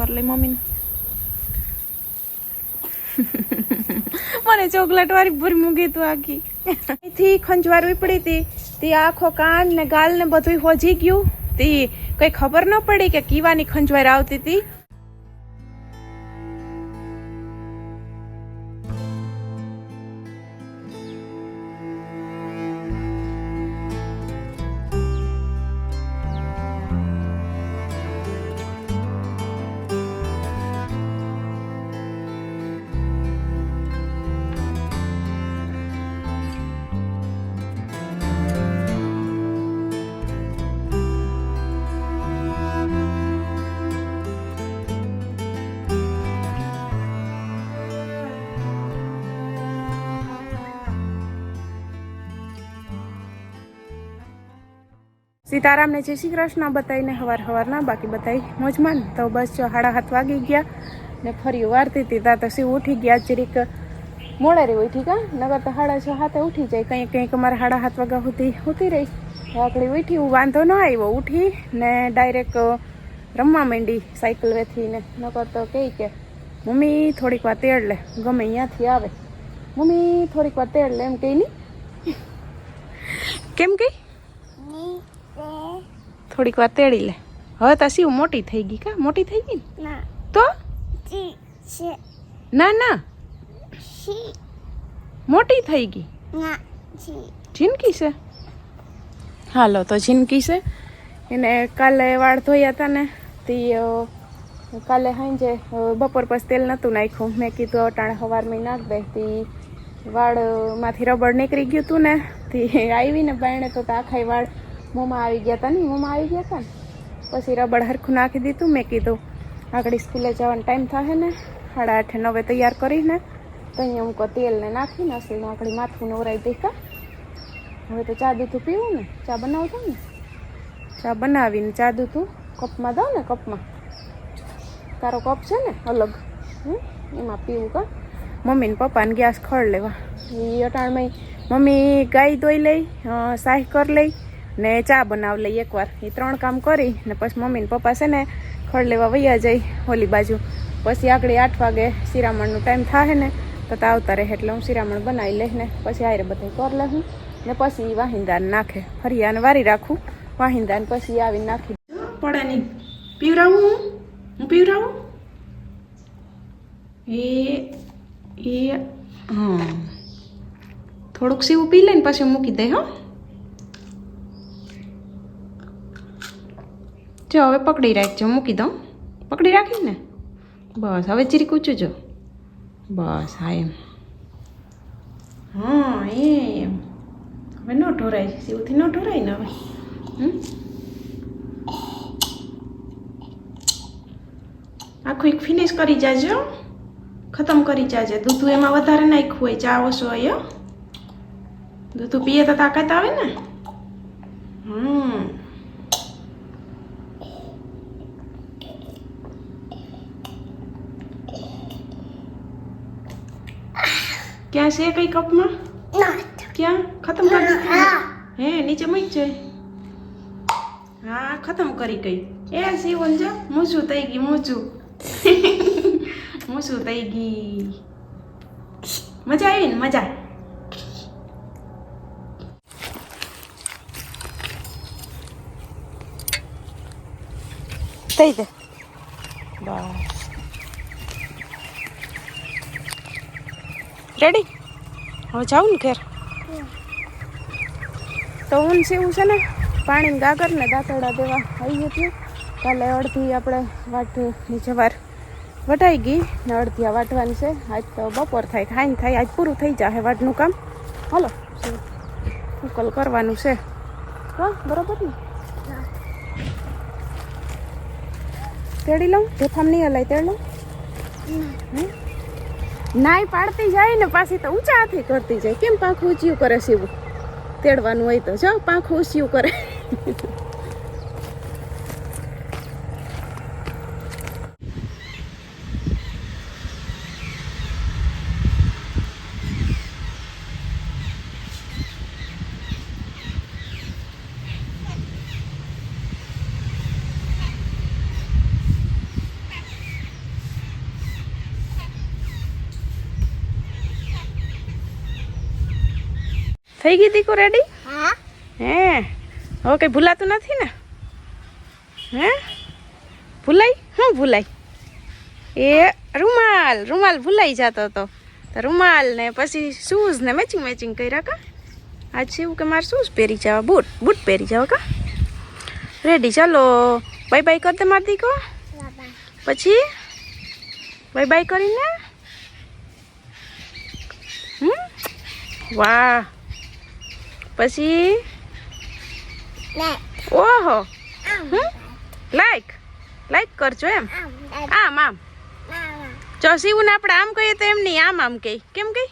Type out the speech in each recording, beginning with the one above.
કરી લઈ મને ચોકલેટ વાળી ભૂરી મૂકી તું આખી. અહીંથી ખંજવાર ઉપડી હતી. તે આખો કાન ને ગાલ ને બધું હોજી ગયું. તે કઈ ખબર ન પડી કે કીવાની ખંજવાર આવતી હતી. સીતારામને જય શ્રી કૃષ્ણ બતાવીને હવાર હવારના, બાકી બતાવી મોજમાન તો બસ જો સાડા હાથ વાગી ગયા ને ફરી વારતી હતી, તા તો શિવ ઉઠી ગયા જરીક મોડે રહી ઉઠી કા? નગર તો સાડા છ હાથે ઉઠી જાય. કંઈક કંઈક અમારે સાડા હાથ વાગ્યા સુધી ઉતી રહી. આકડી ઉઠી, હું વાંધો ન આવ્યો, ઉઠી ને ડાયરેક્ટ રમવા માંડી સાયકલ વેથી ને. નકર તો કહી કે, મમ્મી, થોડીક વાર તેડ લે, ગમે અહીંયાથી આવે. મમ્મી, થોડીક વાર તેડ લે. એમ કહી નહીં કેમ કહી થોડીક વાર તેડી લે. હવે તા શિવ મોટી થઈ ગઈ કા? મોટી થઈ ગઈ ને? તો? ના ના. શી? મોટી થઈ ગઈ. જિંદગી છે? હાલો તો જિંદગી છે. એને કાલે વાળ ધોયા હતા ને તે કાલે સાંજે બપોર પછી તેલ નહોતું નાખ્યું. મેં કીધું અટાણે સવારમાં નાખ દે. તે વાળમાંથી રબડ નીકળી ગયું હતું ને તે આવીને બાયણે તો આખા વાળ મોંમાં આવી ગયા હતા ને મોંમાં આવી ગયા હતા ને. પછી રબડ હરખું નાખી દીધું, મેં કીધું, આગળ સ્કૂલે જવાનો ટાઈમ થાય ને, સાડા આઠે નવે તૈયાર કરીને. તો અહીંયા હું તેલને તેલ નાખીને અસલ આગળ માથું નવરાઈ દેખા હવે તો ચા દૂધું પીવું ને, ચા બનાવતા ને. ચા બનાવીને ચા દૂધું કપમાં દઉં ને, કપમાં. તારો કપ છે ને, અલગ. હમ? એમાં પીવું કા. મમ્મી ને પપ્પાને ગેસ ખડ લેવા. એ અટાણમાં મમ્મી, ગાય ધોઈ લઈ સાહ કરી લઈ. ને ચા બનાવી લઈ એકવાર. એ ત્રણ કામ કરી ને પછી મમ્મી ને પપ્પા છે ને ખડ લેવા વૈયા જાય ઓલી બાજુ. પછી આગળ આઠ વાગે શિરામણનો ટાઈમ થાય ને, તો આવતા રહે એટલે હું શિરામણ બનાવી લઈ ને પછી આયરે બધું કરી લઉં ને પછી વાહિંદાન નાખે. ફરિયાને વારી રાખું. વાહિંદાન પછી આવીને નાખી પડે નહીં પીવરાવું હું? હું પીવરાવું? એ એ, હા. થોડુંક સીવું પી લઈને પછી મૂકી દે હો. જો હવે પકડી રાખજો મૂકી દઉં. પકડી રાખી ને? બસ હવે ચીરી કૂચું જો. બસ હા એમ. હા એમ. હવે ન ઢોરાય સીવથી ન ઢોરાય ને હવે? હમ? આખું એક ફિનિશ કરી જાજો. ખતમ કરી જાજે. દૂધું એમાં વધારે નાખ્યું હોય ચા ઓછો હોય. દૂધું પીએ તો તાકાત આવે ને? હમ. ક્યાં છે કઈ કપમાં? ક્યાં? ખતમ કરી હે નીચે મૂક છે. હા ખતમ કરી ગઈ. એ સીવન જો મૂછું થઈ ગઈ મૂછું. મૂછું થઈ ગઈ. મજા આવી ને? મજા થઈ દે બસ રેડી હવે જાઉં ને ઘેર. તો ઊન સેવું છે ને પાણી ગાગર ને દાંતરડા દેવા આવી હતી કાલે અડધી આપણે વાટની જવાર વટાઈ ગઈ ને અડધી આ વાટવાની છે. આજ તો બપોર થાય ખાઈને થાય, આજ પૂરું થઈ જાય વાટનું કામ. હાલો, ઉકલ કરવાનું છે. હા, બરોબર ને? તેડી લઉં? ઢેફામ નહીં હલાય, તેડ લઉં? હમ? નાય પાડતી જાય ને પાછી તો ઊંચા હાથે કરતી જાય. કેમ પાંખું ઊંચિયું કરે છે તેડવાનું હોય તો જો, પાંખું ઊંચિયું કરે. થઈ ગઈ દીકુ રેડી હા. હે? હવે કંઈ ભૂલાતું નથી ને? હે? ભૂલાય? શું ભૂલાય? એ રૂમાલ રૂમાલ ભૂલાઈ જતો હતો તો રૂમાલ ને પછી શૂઝ ને મેચિંગ મેચિંગ કર્યા કા? આજ એવું કે મારે શૂઝ પહેરી જવા બૂટ બૂટ પહેરી જાવ કા? રેડી ચાલો. બાય બાય કર દે માર દીકો. પછી? બાય બાય કરીને? હમ? વાહ. પછી? ઓહો. લાઈક લાઈક કરજો એમ. આમ આમ શિવને આપણે આમ કહીએ તો એમ નહીં આમ આમ કહી કેમ કહી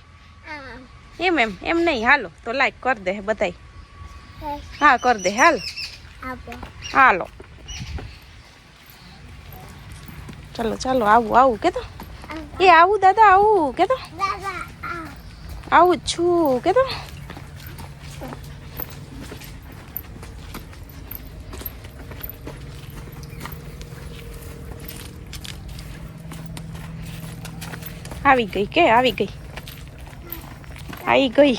એમ એમ એમ નહીં. હાલો તો લાઈક કર દે બધાય. હા કર દે. હાલ. હાલો. ચાલો ચાલો આવું આવું. કેતો? એ આવું દાદા આવું. કે તો બાબા આમ. આવું છું. કે આવી ગઈ કે આવી ગઈ આવી ગઈ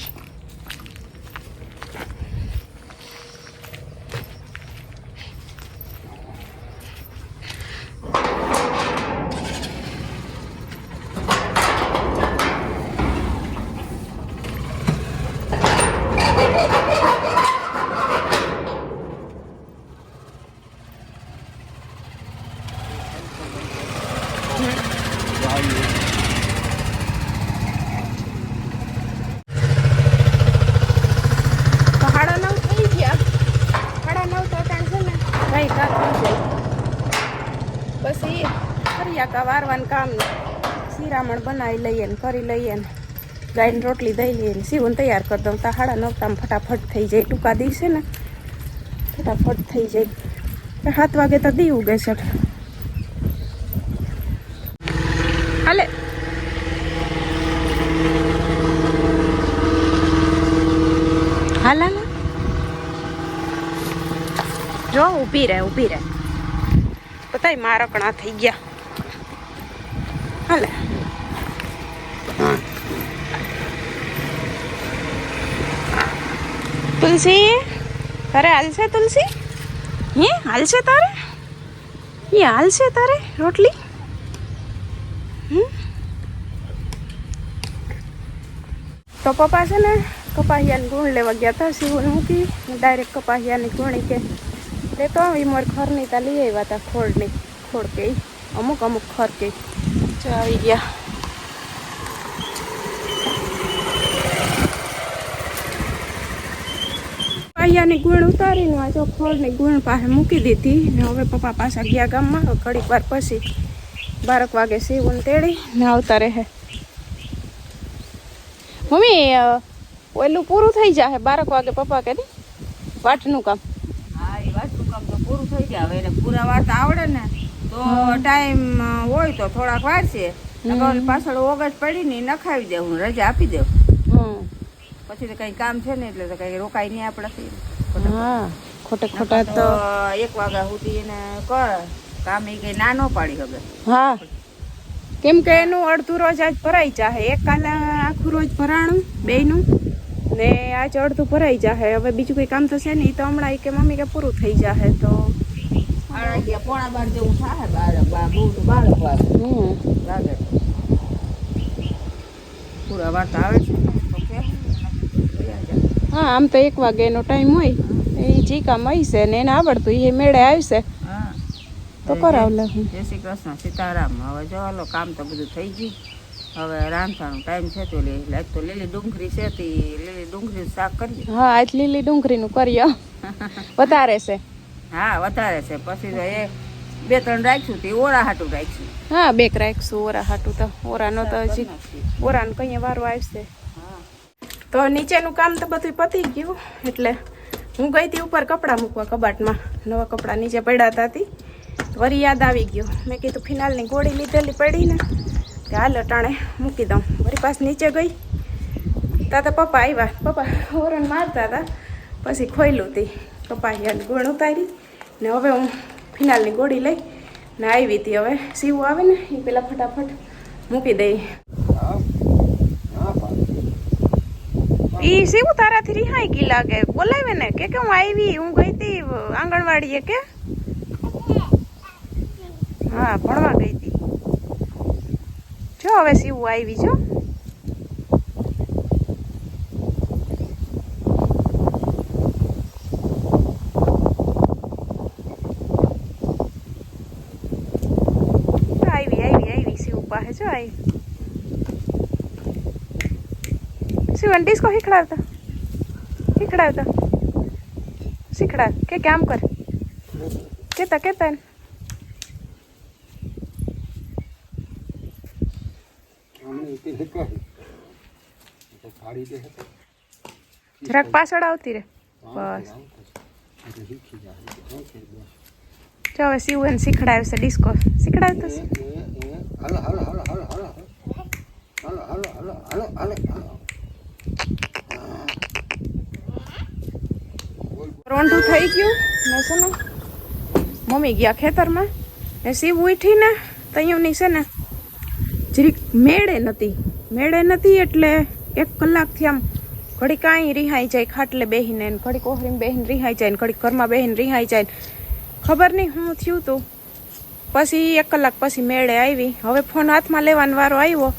તો સાડા નવ થઈ ગયા સાડા નવ તો અટાણ છે ને ભાઈ કા થઈ જાય પછી ફરિયા કા વારવાનું કામ ને શિરામણ બનાવી લઈએ ને કરી લઈએ ને. ગાયને રોટલી દઈ લઈએ ને. સીવન તૈયાર કરી દઉં. તો હાડા નવ ફટાફટ થઈ જાય. ટૂંકા દિવસે ને ફટાફટ થઈ જાય. સાત વાગે તો દી ઉગે છે. હાલે. હાલા જો, ઊભી રહે ઊભી રહે. બધાય મારકણા થઈ ગયા. તુલસી તારે હાલશે તુલસી હે હાલશે તારે એ હાલશે તારે રોટલી? તો પપ્પા છે ને કપાહિયાની ગુણ લેવા ગયા હતા શિવને મૂકી ડાયરેક્ટ કપાહિયાની ગુણી કે તે તો એ મોર ખરની તા લઈ આવ્યા હતા ખોળની ખોળ કે અમુક અમુક ખર કે આવી ગયા કપાહિયાની ગુણ ઉતારીને આ ચોખોળની ગુણ પાસે મૂકી દીધી. ને હવે પપ્પા પાછા ગયા ગામમાં. ઘડીક વાર પછી બારક વાગે સીવું તેડી ને આવતા રહે. મમ્મી ઓલું પૂરું થઈ જાય બારક વાગે પપ્પા કે? વાટનું કામ. હા એ વાતનું કામ તો પૂરું થઈ જાય. હવે એને પૂરા વાત આવડે ને તો ટાઈમ હોય તો થોડાક વાર છે પાછળ ઓગજ પડી ને ઈ નખાવી દેવું રજા આપી દેવું પછી તો કઈ કામ છે ને એટલે તો કઈ રોકાય નહીં આપણાથી. હા ખોટે ખોટા તો એક વાગ્યા સુધી એને કર. કામ એ કઈ ના ન પાડી હવે. હા. કેમ કે એનું અડધું રોજ આજ ભરાઈ જાહે. એક કાલે આખું રોજ ભરાણું બેયનું. ને આજ અડધું ભરાઈ જાહે. હવે બીજું કઈ કામ થશે નહીં. તો હમણાં કે મમ્મી કે પૂરું થઈ જાહે તો પોણા બાર જેવું થાય બાર લાગે પૂરા વાર્તા આવે છે. હા આમ તો એક વાગે એનો ટાઈમ હોય એ જી કામ આવીશે ને એને આવડતું એ મેળે આવશે. તો કરાવ લે જય શ્રી કૃષ્ણ સીતારામ. હવે જો હાલો કામ તો બધું થઈ ગયું. હવે રાંધવાનો ટાઈમ છે તો લાઈક તો લીલી ડુંગળી છે તે લીલી ડુંગળી શાક કરીએ. હા આજ લીલી ડુંગળીનું કરીએ વધારે છે. હા વધારે છે. પછી તો એ બે ત્રણ રાખશું તે ઓળા હાટું રાખશું હા બેક રાખશું ઓરા હાટું તો. ઓરાનો તો હજી. ઓરાનો કઈ વારો આવશે. તો નીચેનું કામ તો બધું પતી ગયું, એટલે હું ગઈ હતી ઉપર કપડાં મૂકવા કબાટમાં. નવા કપડાં નીચે પડ્યા હતા વરી યાદ આવી ગયું. મેં કીધું ફિનાલની ગોળી લીધેલી પડી ને હાલ અટાણે મૂકી દઉં. વરી પાસ નીચે ગઈ. તા તો પપ્પા આવ્યા. પપ્પા ઓરન મારતા હતા પછી ખોયલું હતી કપાહિયાની ગોળ ઉતારી ને હવે હું ફિનાલની ગોળી લઈ ને આવી હતી હવે સીવું આવે ને એ પેલા ફટાફટ મૂકી દઈ. ઈ સીવું તારાથી રિહાઈ કી લાગે. બોલાવે ને. કે કે હું આવી, હું ગઈ હતી આંગણવાડીએ કે? હા, ભણવા ગઈ હતી જો હવે સીવું આવી જો આવી આવી આવી સીવું પાસે જો આવી શિવન ડિસ્કો શીખડાવતા શીખડાવતા શીખડાવ કે કેમ કર કેતા કેતા જરાક પાછળ આવતી રે બસ જો હવે શિવન શીખડાવશે ડિસ્કો શીખડાવતો છે રોંઢું થઈ ગયું ને છે ને, મમ્મી ગયા ખેતરમાં ને શિવ ઉઠીને તૈયારની છે ને જરીક મેળે નથી મેળે નથી એટલે એક કલાકથી આમ ઘડી કાંઈ રિહાઈ જાય ખાટલે બેહીને ઘડી કોહરીમાં બેહીને રિહાઈ જાય ને ઘડી ઘરમાં બેહીને રિહાઈ જાય ખબર નહીં હું થયું તું. પછી એક કલાક પછી મેળે આવી. હવે ફોન હાથમાં લેવાનો વારો આવ્યો.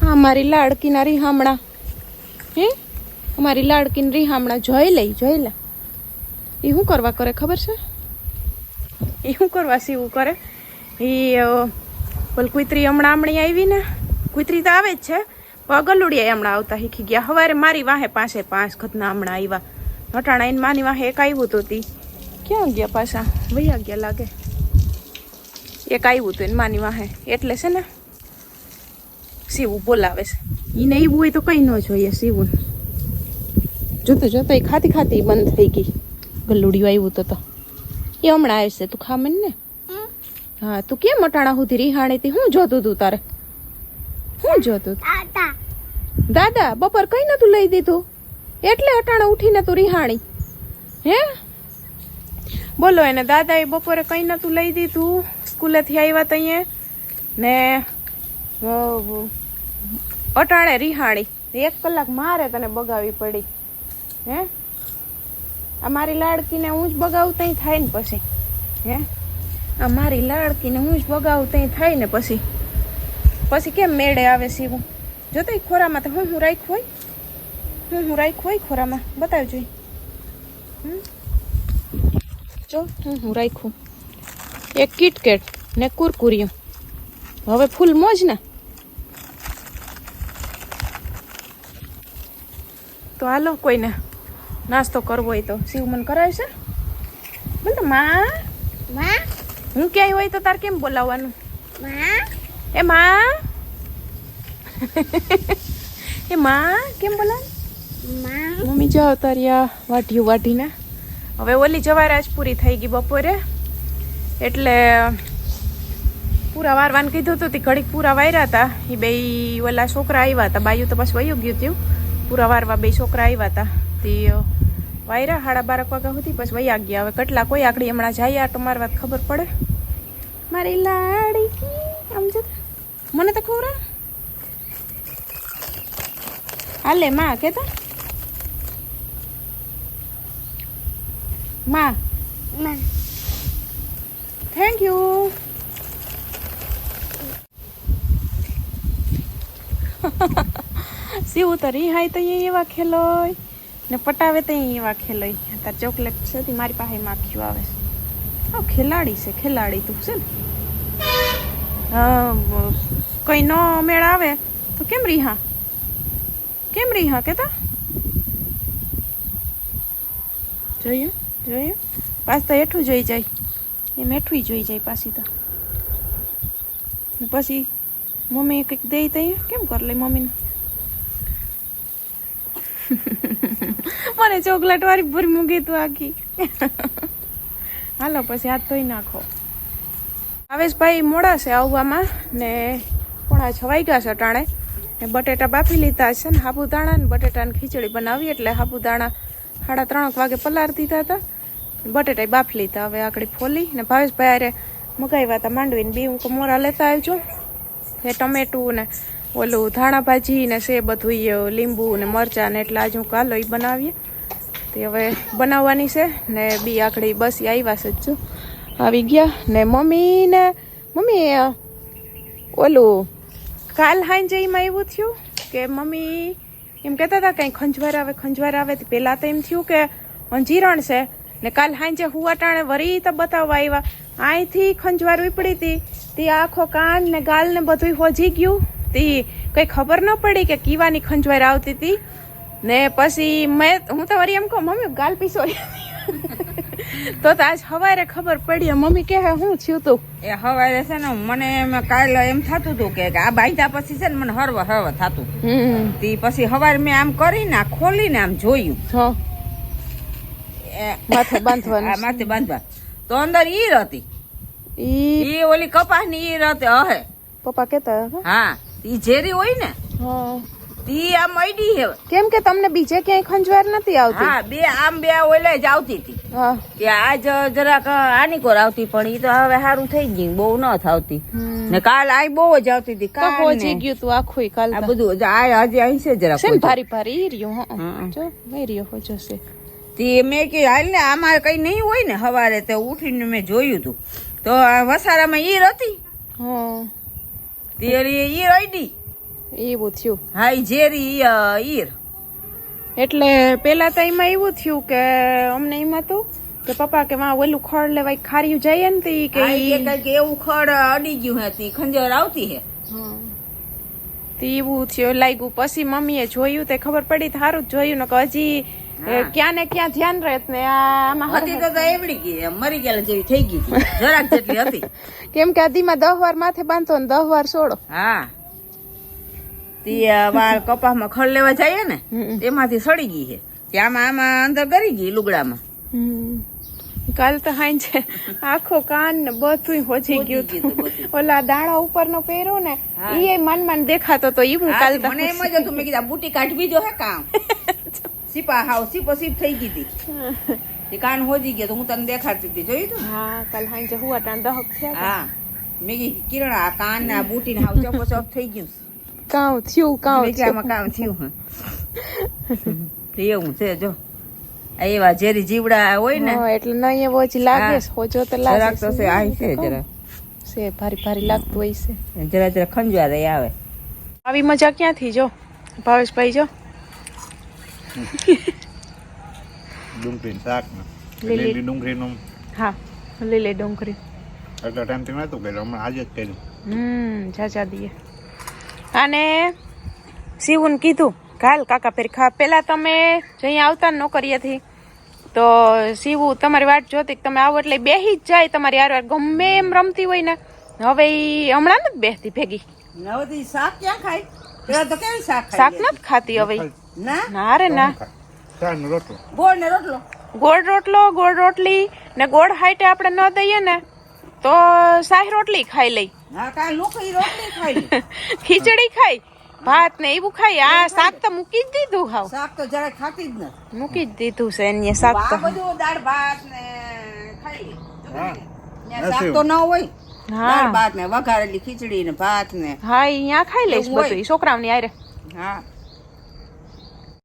હા, મારી લાડકીના હમણાં હે? અમારી લાડકીને રીહામણા જોઈ લઈ, જોઈ લે. એ શું કરવા કરે, ખબર છે? એ શું કરવા સીવું કરે? એ બોલ કુતરી હમણાં હમણી આવી ને, કુતરી તો આવે જ છે, પણ ગલુડિયા હમણાં આવતા શીખી ગયા. સવારે મારી વાહે પાસે પાંચ ખતના હમણાં આવ્યા. હટાણા એને માની વાહે એક આવ્યું તો તી. ક્યાં ગયા પાછા? વૈયા ગયા લાગે. એક આવ્યું હતું એને માની વાહે. એટલે છે ને સીવું બોલાવે છે. એને એવું હોય તો કંઈ ન જોઈએ સીવું જોતો જોતો એ ખાતી ખાતી બંધ થઈ ગઈ. ગલુડિયું આવ્યું તો તો. એ હમણાં આવશે તું ખા મને ને? હા તું કેમ અટાણા સુધી રિહાણી હતી? શું જોતું તું તારે? હું જોતું? દાદા. બપોર કઈ નતું લઈ દીધું? એટલે અટાણા ઉઠીને તું રિહાણી. હે? બોલો એને દાદાએ બપોરે કઈ નતું લઈ દીધું? સ્કૂલેથી આવ્યા તઈએ ને અટાણે રિહાણી. એક કલાક મારે તને બગાવી પડી. હે? આ મારી લાડકીને હું જ બગાવું તઈ થાય ને પછી, હે? આ મારી લાડકીને હું જ બગાવું તઈ થાય ને પછી. પછી કેમ મેળે આવે સીવું જો તો ખોરામાં તો હું હું રાખ્યું હોય? હું હું રાખ્યું હોય ખોરામાં? બતાવજો? જો, હું હું રાખ્યું. એક કિટકેટ ને કુરકુરિયું. હવે ફૂલ મોજ ને? તો હાલો કોઈને. નાસ્તો કરવો હોય તો. શિવ મન કરાવશે બોલ તો માં. માં? હું ક્યાંય હોય તો તાર કેમ બોલાવવાનું? માં? એ માં. એ માં કેમ બોલાવ? મા? મમ્મી જાઓ તારિયા વાઢ્યું વાઢીને. હવે ઓલી જવારાજ પૂરી થઈ ગઈ બપોરે. એટલે પૂરા વારવાન કીધું હતું તે ઘડીક પૂરા વાર્યા હતા. એ બે ઓલા છોકરા આવ્યા હતા. બાયું તો પાછું વયું ગયું હતું પૂરા વારવા બે છોકરા આવ્યા હતા. તે વાયરા સાડા બારક વાગ્યા સુધી પછી વયા ગયા હવે કેટલા કોઈ આકડી હમણાં જાય આટો મારવા ખબર પડે. મારી લાડી આમ જો મને તો ખબર હાલે માં કેતા? માં. માં. થેન્ક યુ શિવ તો રિહાય તો અહીં એવા ખેલોય ને પટાવે તો એવા ખેલાઈ તાર ચોકલેટ છે મારી પાસે માખ્યું આવે છે. ખેલાડી છે, ખેલાડી તું છે ને. કઈ નો મેળ આવે. તો કેમ રીહા? કેમ રીહા કેતા? જોયું જોયું? પાછ તો હેઠું જોઈ જાય. એમ હેઠું જોઈ જાય પાછી તો. પછી મમ્મી કંઈક દે તૈયાર કેમ કર લે મમ્મીને? મને ચોકલેટ વાળી ભૂરી મૂકી તું આખી. હાલો, પછી હાથ ધોઈ નાખો. ભાવેશભાઈ મોડા છે આવવામાં ને પોણા છ વાગ્યા છે ટાણે ને બટેટા બાફી લીધા છે ને સાબુદાણા ને બટેટાની ખીચડી બનાવી એટલે સાબુદાણા સાડા ત્રણક વાગે પલાર દીધા હતા. બટેટા બાફી લીધા. હવે આકડી ફોલી. ને ભાવેશભાઈ અરે મગાવ્યા હતા માંડવીને. બી હું મોરા લેતા આવજો. એ ટમેટું ને ઓલું ધાણા ભાજી ને છે બધું લીંબુ ને મરચાં ને એટલે આજે હું કાલો એ બનાવીએ. તે હવે બનાવવાની છે ને બી આખડી બસ આવ્યા છે જો. આવી ગયા ને મમ્મી ને, મમ્મી ઓલું કાલ હાંજે એમાં એવું થયું કે મમ્મી એમ કહેતા હતા કંઈ ખંજવાર આવે ખંજવાર આવે તે પહેલાં તો એમ થયું કે અંજીરણ છે ને કાલ હાંજે હુવાટાણે વરી તો બતાવવા આવ્યા અહીંથી ખંજવાર ઉપડી હતી તે આખો કાન ને ગાલ ને બધું હોજી ગયું. તે કંઈ ખબર ન પડી કે કીવાની ખંજવાર આવતી હતી. ને પછી મેં હું તો વરી એમ કહું મમ્મી ગાલ પીસો તો આજ સવારે ખબર પડી મમ્મી કે હું થયું તું? એ હવારે છે ને મને એમ કાલે એમ થતું હતું કે આ બાંધ્યા પછી છે ને મને હરવ હરવ થતું. તે પછી હવારે મેં આમ કરીને ખોલીને આમ જોયું. માથે બાંધવા બાંધવાનું માથે બાંધવા. તો અંદર ઈર હતી. ઈ ઓલી ઓલી કપાસની ઈર હતી હે પપ્પા કેતા હા. ઈ ઝેરી હોય ને ઈ આમ અડી હે કેમ કે તમને બીજે ક્યાંય ખંજવાર નથી આવતી? હા બે આમ બે ઓલે જ આવતી હતી. કે આજ જરાક આની કોર આવતી પણ ઈ તો હવે સારું થઈ ગયું બહુ ન થાવતી. ને કાલ આ બહુ જ આવતી હતી કાલ પહોંચી ગયું તું આખું કાલ આ બધું આ હજી અહીં છે જરાક છે ભારી ભારી ઈ રહ્યું હા. જો ઈ રહ્યો હો જોશે. તે મેં કે હાલ ને આમાં કઈ નહીં હોય ને સવારે તે ઉઠીને મેં જોયું હતું તો આ વસારામાં ઈર હતી તે ઈર અડી એવું થયું હા અ, ઈર એટલે પેલા તો એમાં એવું થયું કે અમને એમાં તો કે પપ્પા કે માં ઓલું ખડ લેવાય ખાર્યું જાય ને તે કે એવું ખડ અડી ગયું હતી ખંજર આવતી હે. તે એવું થયું લાગ્યું પછી મમ્મીએ જોયું તે ખબર પડી સારું જ જોયું ને કે હજી. ક્યાં ને ક્યાં ધ્યાન રહેત ને આમાં હતી તો એવડી ગઈ મરી ગયેલા જેવી થઈ ગઈ જરાક જેટલી હતી. કેમ કે આદીમાં દહ વાર માથે બાંધતો ને દહ વાર છોડો હા. તી વાર કપાસમાં ખડ લેવા જઈએ ને એમાંથી સડી ગઈ છે. ત્યાં આમાં અંદર ગરી ગઈ લુગડામાં. હમ. કાલ તો હાંજે આખો કાન ને બધું હોજી ગયું હતું. ઓલા દાણા ઉપર નો પહેરો ને એ મન માન દેખાતો તો ઈ હું કાલ મને એમ જ હતું. મેં કીધા બુટી કાઢવી જો હે કામ. સીપા હાવ સીપો સીપ થઈ ગઈ હતી. તે કાન હોજી ગયો તો હું તને દેખાડતી હતી જોયું તું? હા કાલ હાંજે હુવા ટાણ દહક હા. મેં કી કિરણ આ કાન ના બુટી હાવ ચપો ચપ થઈ ગયું કાઉ થયું કાઉ થયું કાઉ થયું એવું છે જો. એવા ઝેરી જીવડા હોય ને. હા, એટલે નહીં એવો જ લાગે છે. હોજો તો લાગે તો છે. આ છે જરા છે ભારી ભારી લાગતું હોય છે. જરા જરા ખંજવા રહી આવે. આવી મજા ક્યાંથી જો? ભાવેશભાઈ જો? ડુંગળીનું શાક લીલી. ડુંગળી નું હા લીલી ડુંગળી એટલા ટાઈમથી નતું કર્યું હમણાં આજે જ કર્યું હમ જાજા દીએ અને શિવને કીધું કાલ કાકા ફેર ખા પેલા તમે જઈ આવતા ને નોકરીએથી તો શિવુ તમારી વાટ જોતી તમે આવો એટલે બેહી જ જાય તમારી હારે ગમે એમ રમતી હોય ને હવે ઈ હમણાં નથી બેસતી ભેગી શાક ક્યાં ખાય શાક નથી ખાતી હવે. ના? ના રે ના. રોટલો. ગોળ ને રોટલો? ગોળ રોટલો ગોળ રોટલી ને ગોળ હાઈટે આપણે ન દઈએ ને તો શાહી રોટલી ખાઈ લઈ. હા કાંઈ લોકો ઈ રોટલી ખાઈ લે. ખીચડી ખાઈ ભાત ને એવું ખાઈ. આ શાક તો મૂકી જ દીધું હાવ. શાક તો જરાય ખાતી જ નથી. મૂકી જ દીધું છે એને શાક તો. બધું દાળ ભાત ને ખાઈ હા. શાક તો ન હોય. હા. દાળ ભાત ને વઘારેલી ખીચડી ને ભાત ને હા અહીંયા ખાઈ લઈશ બધું. છોકરાઓની આરે હા.